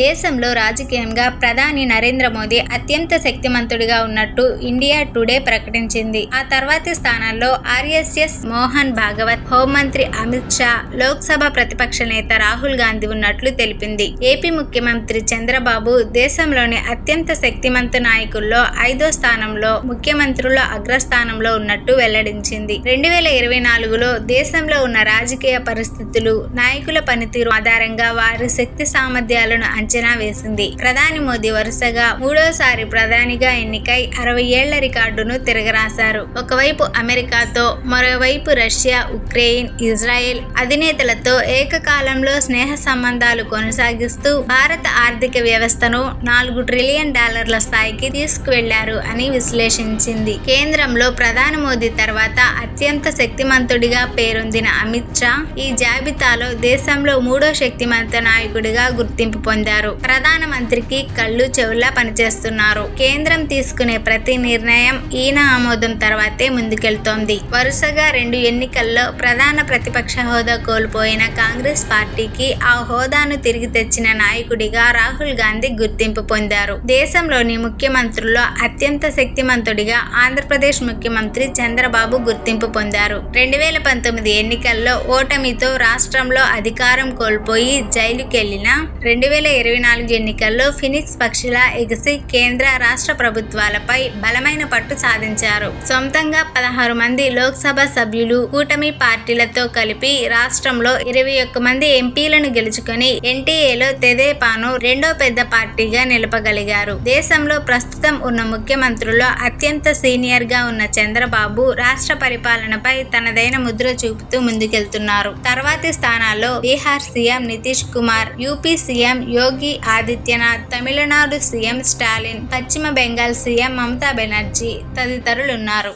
దేశంలో రాజకీయంగా ప్రధాని నరేంద్ర మోదీ అత్యంత శక్తిమంతుడిగా ఉన్నట్టు ఇండియా టుడే ప్రకటించింది. ఆ తర్వాతి స్థానాల్లో ఆర్ఎస్ఎస్ మోహన్ భాగవత్ హోంమంత్రి అమిత్ షా లోక్సభ ప్రతిపక్ష నేత రాహుల్ గాంధీ ఉన్నట్లు తెలిపింది. ఏపీ ముఖ్యమంత్రి చంద్రబాబు దేశంలోని అత్యంత శక్తిమంతు నాయకుల్లో ఐదో స్థానంలో ముఖ్యమంత్రుల అగ్రస్థానంలో ఉన్నట్టు వెల్లడించింది. రెండు వేల ఇరవై నాలుగులో దేశంలో ఉన్న రాజకీయ పరిస్థితులు నాయకుల పనితీరు ఆధారంగా వారి శక్తి సామర్థ్యాలను అంచనా వేసింది. ప్రధాని మోదీ వరుసగా మూడోసారి ప్రధానిగా ఎన్నికై అరవై ఏళ్ళ రికార్డును తిరగరాశారు. ఒకవైపు అమెరికాతో మరోవైపు రష్యా ఉక్రెయిన్ ఇజ్రాయెల్ అధినేతలతో ఏకకాలంలో స్నేహ సంబంధాలు కొనసాగిస్తూ భారత ఆర్థిక వ్యవస్థను నాలుగు ట్రిలియన్ డాలర్ల స్థాయికి తీసుకువెళ్ళారు అని విశ్లేషించింది. కేంద్రంలో ప్రధాని మోదీ తర్వాత అత్యంత శక్తిమంతుడిగా పేరొందిన అమిత్ షా ఈ జాబితాలో దేశంలో మూడో శక్తిమంత నాయకుడిగా గుర్తింపు పొందారు. ప్రధానమంత్రికి కళ్ళు చెవులా పనిచేస్తున్నారు. కేంద్రం తీసుకునే ప్రతి నిర్ణయం ఈయన ఆమోదం తర్వాతే ముందుకెళ్తోంది. వరుసగా రెండు ఎన్నికల్లో ప్రధాన ప్రతిపక్ష హోదా కోల్పోయిన కాంగ్రెస్ పార్టీకి ఆ హోదాను తిరిగి తెచ్చిన నాయకుడిగా రాహుల్ గాంధీ గుర్తింపు పొందారు. దేశంలోని ముఖ్యమంత్రుల్లో అత్యంత శక్తిమంతుడిగా ఆంధ్రప్రదేశ్ ముఖ్యమంత్రి చంద్రబాబు గుర్తింపు పొందారు. రెండు వేల పంతొమ్మిది ఎన్నికల్లో ఓటమితో రాష్ట్రంలో అధికారం కోల్పోయి జైలుకెళ్ళిన రెండు వేల ఇరవై నాలుగు ఎన్నికల్లో ఫినిక్స్ పక్షిలా ఎగిసి కేంద్ర రాష్ట్ర ప్రభుత్వాలపై బలమైన పట్టు సాధించారు. సొంతంగా పదహారు మంది లోక్సభ సభ్యులు కూటమి పార్టీలతో కలిపి రాష్ట్రంలో ఇరవై ఒక్క మంది ఎంపీలను గెలుచుకుని ఎన్టీఏలో తెదేపాను రెండో పెద్ద పార్టీగా నిలపగలిగారు. దేశంలో ప్రస్తుతం ఉన్న ముఖ్యమంత్రుల్లో అత్యంత సీనియర్గా ఉన్న చంద్రబాబు రాష్ట్ర పరిపాలనపై తనదైన ముద్ర చూపుతూ ముందుకెళ్తున్నారు. తర్వాతి స్థానాల్లో Bihar CM Nitish Kumar UP CM Yogi Adityanath Tamil Nadu CM Stalin పశ్చిమ బెంగాల్ సీఎం మమతా బెనర్జీ తదితరులున్నారు.